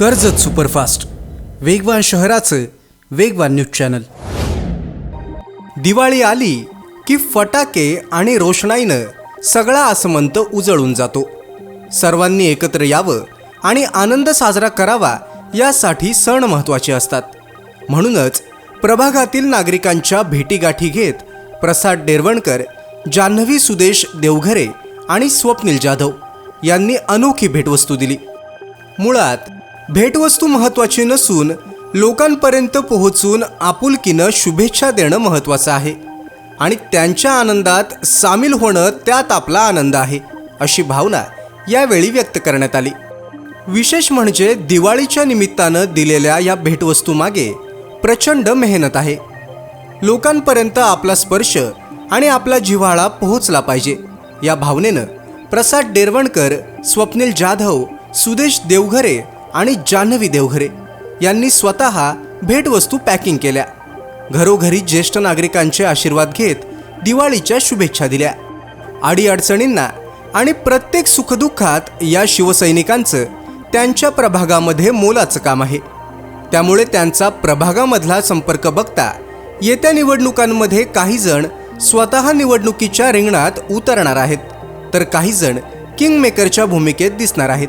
Karjat superfast. वेगवान शहराचं वेगवान न्यूज चॅनल. दिवाळी आली की फटाके आणि रोषणाईनं सगळा आसमंत उजळून जातो. सर्वांनी एकत्र यावं आणि आनंद साजरा करावा यासाठी सण महत्त्वाचे असतात. म्हणूनच प्रभागातील नागरिकांच्या भेटीगाठी घेत प्रसाद डेरवणकर जान्हवी सुदेश देवघरे आणि स्वप्नील जाधव यांनी अनोखी भेटवस्तू दिली. मुळात भेटवस्तू महत्त्वाची नसून लोकांपर्यंत पोहोचून आपुलकीनं शुभेच्छा देणं महत्त्वाचं आहे. आणि त्यांच्या आनंदात सामील होणं त्यात आपला आनंद आहे अशी भावना यावेळी व्यक्त करण्यात आली. विशेष म्हणजे दिवाळीच्या निमित्तानं दिलेल्या या भेटवस्तूमागे प्रचंड मेहनत आहे. लोकांपर्यंत आपला स्पर्श आणि आपला जिव्हाळा पोहोचला पाहिजे या भावनेनं प्रसाद डेरवणकर स्वप्नील जाधव सुदेश देवघरे आणि जान्हवी देवघरे यांनी स्वतः भेटवस्तू पॅकिंग केल्या. घरोघरी ज्येष्ठ नागरिकांचे आशीर्वाद घेत दिवाळीच्या शुभेच्छा दिल्या. अडीअडचणींना आणि प्रत्येक सुखदुःखात या शिवसैनिकांचं त्यांच्या प्रभागामध्ये मोलाचं काम आहे. त्यामुळे त्यांचा प्रभागामधला संपर्क बघता येत्या निवडणुकांमध्ये काही जण स्वतः निवडणुकीच्या रिंगणात उतरणार आहेत. तर काही जण किंगमेकरच्या भूमिकेत दिसणार आहेत.